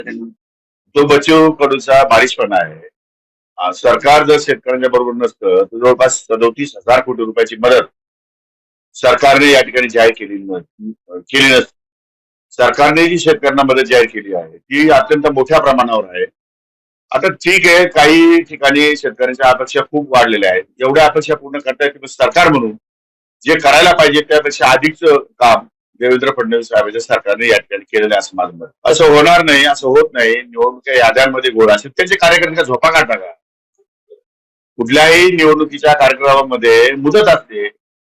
तो बचाव कडूचा बारिशपणा आहे सरकार जर शेतकऱ्यांच्या बरोबर नसतं तर जवळपास सदोतीस हजार कोटी रुपयाची मदत सरकारने या ठिकाणी जाहीर केली केली नसती. सरकारने जी शेतकऱ्यांना मदत जाहीर केली आहे ती अत्यंत मोठ्या प्रमाणावर आहे. आता ठीक आहे काही ठिकाणी शेतकऱ्यांच्या अपेक्षा खूप वाढलेल्या आहेत. जेवढ्या अपेक्षा पूर्ण करता येतील सरकार म्हणून. जे करायला पाहिजे त्यापेक्षा अधिकच काम देवेंद्र फडणवीस साहेबांच्या सरकारने या ठिकाणी केलेलं आहे असं माझं मत. असं होणार नाही असं होत नाही. निवडणुका याद्यांमध्ये गोळ असेल त्यांचे कार्यकर्ते झोपा काढता का? कुठल्याही निवडणुकीच्या कार्यक्रमामध्ये मुदत असते.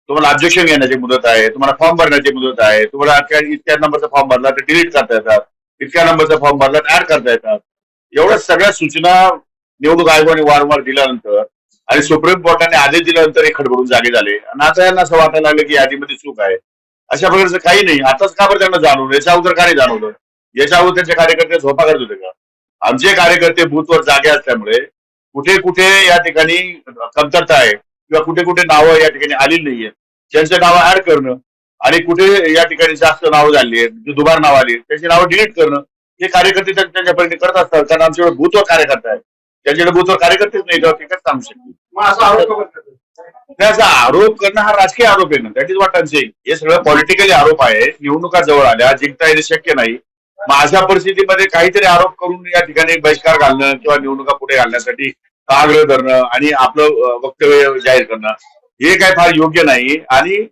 तुम्हाला ऑब्जेक्शन घेण्याची मुदत आहे तुम्हाला फॉर्म भरण्याची मुदत आहे तुम्हाला इतक्या- इतक्या नंबरचा फॉर्म भरला तर डिलीट करता येतात. इतक्या नंबरचा फॉर्म भरला तर ऍड करता येतात. एवढ्या सगळ्या सूचना निवडणूक आयोगाने वारंवार दिल्यानंतर आणि सुप्रीम कोर्टाने आदेश दिल्यानंतर हे खडबडून जागे झाले. आणि आता यांना असं वाटायला लागलं की यादीमध्ये चूक आहे. अशा प्रकारचं काही नाही. आताच का बरं त्यांना जाणवलं? याच्या अगोदर का नाही जाणवलं? याच्या अगोदर त्यांचे कार्यकर्ते झोपा करत होते का? आमचे कार्यकर्ते बूथवर जागे असल्यामुळे कुठे कुठे या ठिकाणी कमतरता आहे किंवा कुठे कुठे नावं या ठिकाणी आली नाहीये त्यांचे नावं ऍड करणं आणि कुठे या ठिकाणी जास्त नावं झाली आहेत दुबार नाव आली त्यांची नावं डिलीट करणं हे कार्यकर्ते त्यांच्या त्यांच्यापर्यंत करत असतात कारण आमच्याकडे बूथवर कार्यकर्ता आहे त्यांच्याकडे बूथवर कार्यकर्तेच नाही तेव्हा ते काय सांगू शकतील? असा आरोप त्याचा आरोप करणं हा राजकीय आरोप आहे ना. दॅट इज वॉट सेईंग हे सगळं पॉलिटिकली आरोप आहे. निवडणुका जवळ आल्या जिंकता येणे शक्य नाही. मग अशा परिस्थितीमध्ये काहीतरी आरोप करून या ठिकाणी बहिष्कार घालणं किंवा निवडणुका पुढे घालण्यासाठी आग्रह धरणं आणि आपलं वक्तव्य जाहीर करणं हे काय फार योग्य नाही. आणि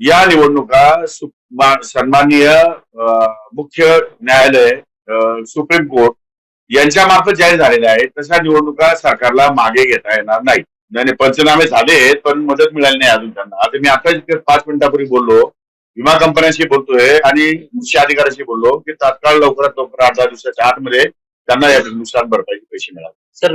या निवडणुका सन्माननीय मुख्य न्यायालय सुप्रीम कोर्ट यांच्या मार्फत जाहीर झालेल्या आहेत. तशा निवडणुका सरकारला मागे घेता येणार नाही नाही नाही, पंचनामे झालेत पण मदत मिळाली नाही अजून त्यांना. आता मी आता पाच मिनिटापूर्वी बोललो विमा कंपन्यांशी बोलतोय आणि मुख्य अधिकाऱ्यांशी बोललो की तात्काळ लवकरात लवकर आठ दहा दिवसाच्या आतमध्ये त्यांना या नुकसान भरपाईचे पैसे मिळाले. सर